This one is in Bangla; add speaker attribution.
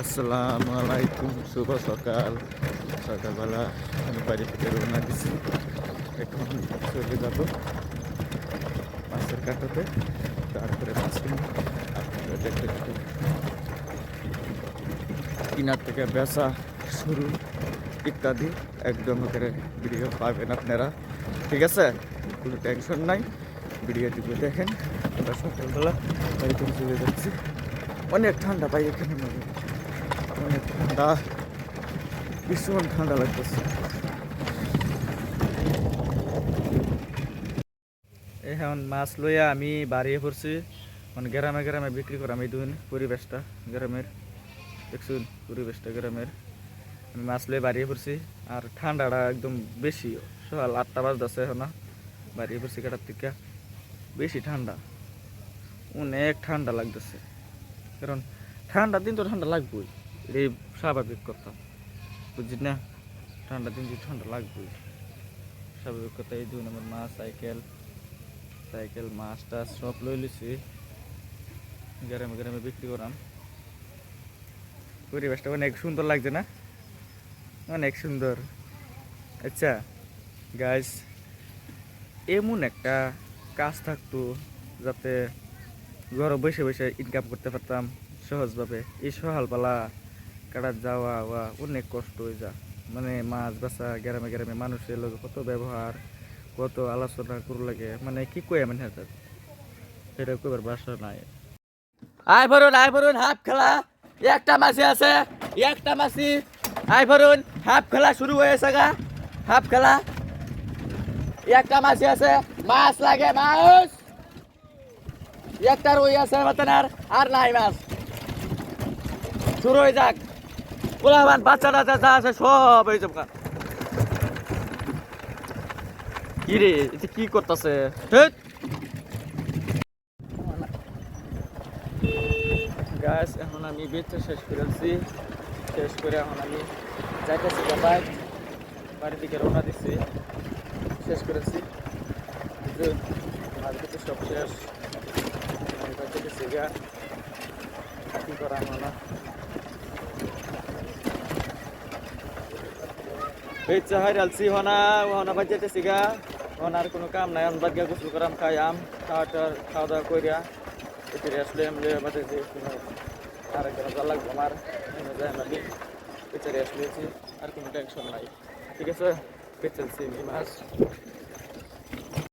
Speaker 1: আসসালামু আলাইকুম, শুভ সকাল। সকালবেলা আমি বাড়ি থেকে রওনা দিছি। এখন চলে যাব মাছের কাটাতে। তারপরে মাছ আপনারা দেখতে থাকুন কিনার থেকে বেচা, শুরু ইত্যাদি একদম করে ভিডিও পাবেন আপনারা। ঠিক আছে? কোনো টেনশন নাই। ভিডিওটুকু দেখেন। আমরা সকালবেলা বাড়ি থেকে চলে যাচ্ছি। অনেক ঠান্ডা পাই এখানে। অনেক ঠান্ডা। ভীষণ ঠান্ডা লাগতেছে। এখন মাছ লইয়া আমি বাড়িয়ে পড়ছি। মানে গ্রামে গ্রামে বিক্রি করাম এই দুদিন পরিবেশটা, গ্রামের, দেখছুন পরিবেশটা গ্রামের। আমি মাছ লইয়া বাড়িয়ে পড়ছি আর ঠান্ডাটা একদম বেশি। সকাল আটটা বাজতেছে এখন। বাড়িয়ে পড়ছি কাটার থেকে। বেশি ঠান্ডা। অনেক ঠান্ডা লাগতেছে। কারণ ঠান্ডা দিন তো ঠান্ডা লাগবেই। এই স্বাভাবিক কথা। বুঝছি না? ঠান্ডা দিন ঠান্ডা লাগবে। স্বাভাবিক কথা, এই দুই নম্বর মাছ সাইকেল সাইকেল মাছ টাছ সব লই লিছি গ্রামে গ্রামে বিক্রি করাম। পরিবেশটা অনেক সুন্দর লাগছে না? অনেক সুন্দর। আচ্ছা গাইস এমন একটা কাজ থাকতো যাতে ঘরে বসে বসে ইনকাম করতে পারতাম সহজভাবে। এই সকালবেলা কাটার যাওয়া আওয়া অনেক কষ্ট হয়ে যা মানে মাছ বাসা গ্রামে গ্রামে মানুষের লোক কত ব্যবহার, কত আলোচনা করু লাগে মানে কি কয়ে মানে হাজার? সেটা কবার বাসা নাই। আয় ভরুন আয় ভরুন হাফ খেলা। একটা মাছি আছে, একটা মাছি আয় ভরুন হাফ খেলা শুরু হয়েছে গা, হাফ খেলা। একটা মাছি আছে, মাছ লাগে, মাছ। একটা রই আছে আর নাই মাছ। শুরু হয়ে যাক। পোলাবান বাচ্চা টাচ্চা যা আছে সব এই যাব কি রে এটা কি করতেছে? গাছ এখন আমি বেচতে শেষ করেছি শেষ করে এখন আমি যাইতেছি বাবাই বাড়ির দিকে রওনা দিচ্ছি শেষ করেছি মার্কেটে সব শেষ। কি করা হলো এই হয় রালছি, হনা হনা বাজেতেছি গা। হনার কোনো কাম নাই অনবাদ বাদ গিয়া গোসল করাম, খাই আম খাওয়া খাওয়া দাওয়া করিয়া এতে আসলে আমি বাজেছি আর একজন ভালো লাগবে আমার যায় আমি বেচারে আসলেছি আর কোনো টেনশন নাই। ঠিক আছে? বেচালছি মাছ